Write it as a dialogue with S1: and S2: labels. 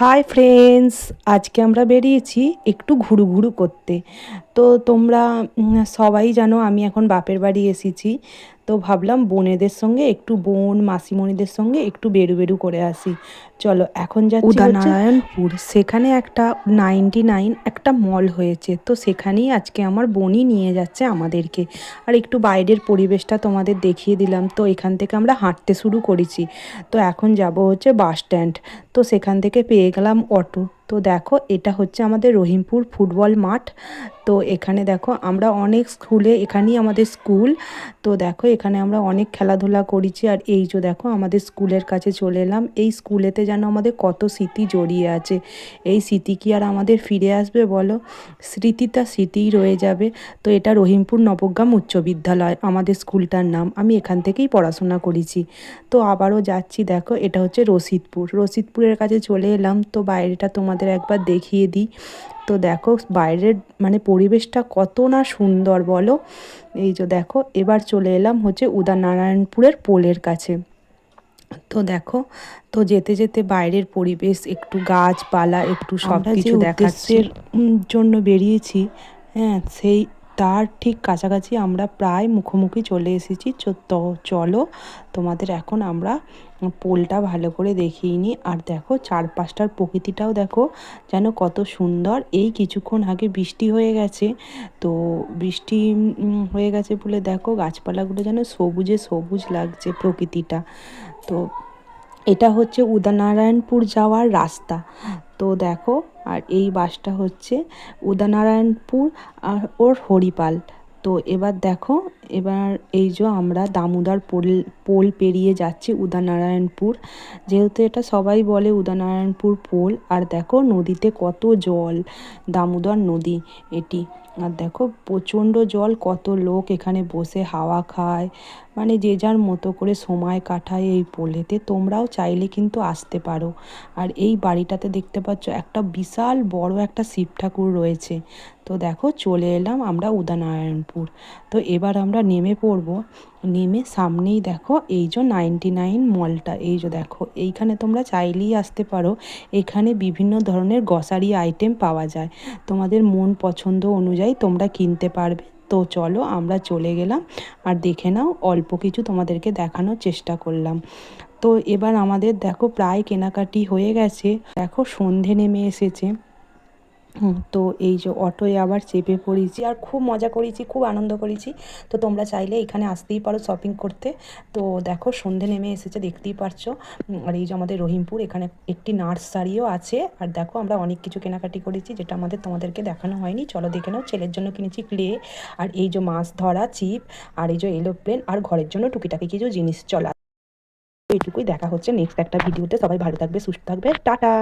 S1: Hi friends আজকে আমরা বেরিয়েছি একটু ঘুরু ঘুরু করতে। তো তোমরা সবাই জানো আমি এখন বাপের বাড়ি এসেছি। তো ভাবলাম বোনেদের সঙ্গে একটু বোন, মাসিমণিদের সঙ্গে একটু বেরু বেরু করে আসি। চলো, এখন যাচ্ছি
S2: উদয়নারায়ণপুর।
S1: সেখানে একটা নাইনটি নাইন একটা মল হয়েছে। তো সেখানেই আজকে আমার বোনই নিয়ে যাচ্ছে আমাদেরকে। আর একটু বাইরের পরিবেশটা তোমাদের দেখিয়ে দিলাম। তো এখান থেকে আমরা হাঁটতে শুরু করেছি। তো এখন যাব হচ্ছে বাস স্ট্যান্ড। তো সেখান থেকে পেয়ে গেলাম অটো। তো দেখো, এটা হচ্ছে আমাদের রহিমপুর ফুটবল মাঠ। তো এখানে দেখো, আমরা অনেক স্কুলে, এখানেই আমাদের স্কুল। তো দেখো, এখানে আমরা অনেক খেলাধুলা করেছি। আর এই যে দেখো, আমাদের স্কুলের কাছে চলে এলাম। এই স্কুলেতে যেন আমাদের কত স্মৃতি জড়িয়ে আছে। এই স্মৃতি কি আর আমাদের ফিরে আসবে বলো? স্মৃতিটা স্মৃতিই রয়ে যাবে। তো এটা রহিমপুর নবগ্রাম উচ্চ বিদ্যালয়, আমাদের স্কুলটার নাম। আমি এখান থেকেই পড়াশোনা করেছি। তো আবারও যাচ্ছি, দেখো, এটা হচ্ছে রশিদপুর। রশিদপুরের কাছে চলে এলাম। তো বাইরেটা তোমাদের একবার দেখিয়ে দিই। তো দেখো বাইরের মানে পরিবেশটা কত না সুন্দর বলো। এই যে দেখো এবার চলে এলাম হচ্ছে উদয়নারায়ণপুরের পোলের কাছে। তো দেখো তো যেতে যেতে বাইরের পরিবেশ একটু গাছপালা একটু সব কিছু দেখাচ্ছে। জন্য বেরিয়েছি হ্যাঁ সেই তার ঠিক কাছাকাছি আমরা প্রায় মুখোমুখি চলে এসেছি। তো, চলো, তোমাদের এখন আমরা পোলটা ভালো করে দেখিয়ে নিই। আর দেখো, চারপাশটার প্রকৃতিটাও দেখো যেন কত সুন্দর। এই কিছুক্ষণ আগে বৃষ্টি হয়ে গেছে। তো বৃষ্টি হয়ে গেছে বলে দেখো, গাছপালাগুলো যেন সবুজে সবুজ লাগছে প্রকৃতিটা। তো এটা হচ্ছে উদয়নারায়ণপুর যাওয়ার রাস্তা। তো দেখো আর এই বাসটা হচ্ছে উদয়নারায়ণপুর আর ওর হরিপাল। তো এবার দেখো, এবার এই যে আমরা দামোদর পোল পোল পেরিয়ে যাচ্ছি উদয়নারায়ণপুর। যেহেতু এটা সবাই বলে উদয়নারায়ণপুর পোল, আর দেখো নদীতে কত জল, দামোদর নদী এটি। আর দেখো প্রচণ্ড জল, কত লোক এখানে বসে হাওয়া খায় মানে যে যার মতো করে সময় কাটায় এই পোলেতে, তোমরাও চাইলে কিন্তু আসতে পারো। আর এই বাড়িটাতে দেখতে পাচ্ছ একটা বিশাল বড় একটা শিব ঠাকুর রয়েছে। তো দেখো, চলে এলাম আমরা উদয়নারায়ণপুর। তো এবার আমরা নেমে পড়ব। নেমে সামনেই দেখো, এই যে নাইনটি নাইন মলটা, এই যে দেখো, এইখানে তোমরা চাইলেই আসতে পারো। এখানে বিভিন্ন ধরনের গ্রসারি আইটেম পাওয়া যায়। তোমাদের মন পছন্দ অনুযায়ী তোমরা কিনতে পারবে। তো চলো আমরা চলে গেলাম আর দেখে নাও, অল্প কিছু তোমাদেরকে দেখানোর চেষ্টা করলাম। তো এবার আমাদের দেখো প্রায় কেনাকাটি হয়ে গেছে। দেখো সন্ধে নেমে এসেছে। তো এই যে অটোয় আবার চেপে পড়েছি আর খুব মজা করেছি, খুব আনন্দ করেছি। তো তোমরা চাইলে এখানে আসতেই পারো শপিং করতে। তো দেখো সন্ধে নেমে এসেছে, দেখতেই পারছ। আর এই যে আমাদের রহিমপুর, এখানে একটি নার্সারিও আছে। আর দেখো আমরা অনেক কিছু কেনাকাটি করেছি, যেটা আমাদের তোমাদেরকে দেখানো হয়নি। চলো দেখে নাও, ছেলের জন্য কিনেছি ক্লে আর এই যে মাছ ধরা চিপ আর এই যে এলোপ্লেন আর ঘরের জন্য টুকিটাকি কিছু জিনিস, চলা। এইটুকুই দেখা হচ্ছে নেক্সট একটা ভিডিওতে সবাই ভালো থাকবে, সুস্থ থাকবে। টাটা!